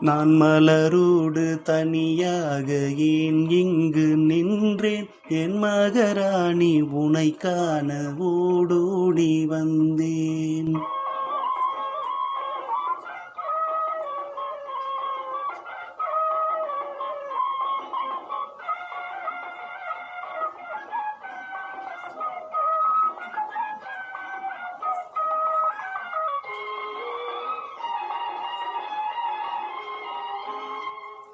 நான் மலரோடு தனியாக ஏன் இங்கு நின்றேன். என் மகராணி உனை காண ஓடோடி வந்தேன்.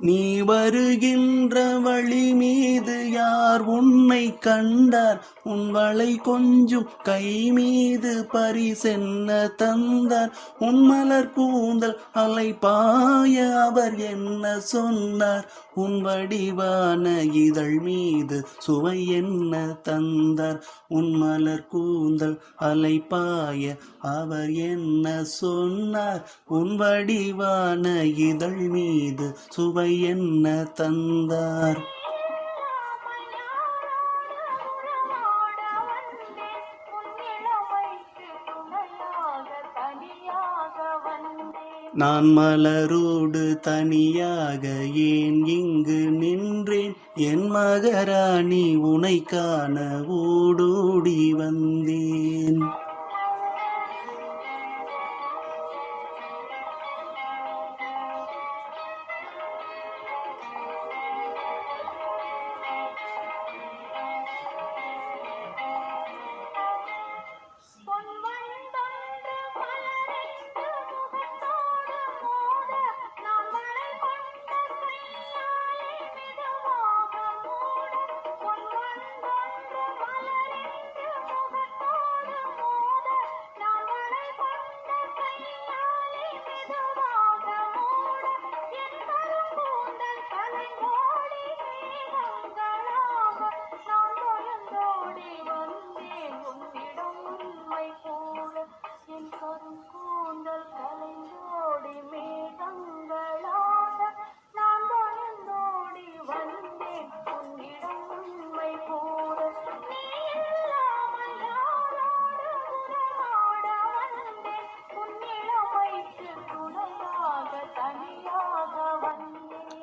நீ வருகின்ற வழி மீது யார் உன்னை கண்டார்? உன் வளை கொஞ்சும் கை மீது பரிசென்ன தந்தார். உன் மலர் கூந்தல் அலை பாய அவர் என்ன சொன்னார்? உன் வடிவான இதழ் மீது சுவை என்ன தந்தார்? உன் மலர் கூந்தல் அலை பாய அவர் என்ன சொன்னார்? உன் வடிவான இதழ் மீது சுவை என்ன தந்தார்? நான் மலரோடு தனியாக ஏன் இங்கு நின்றேன்? என் மகராணி உனை காண ஓடோடி வந்தேன்.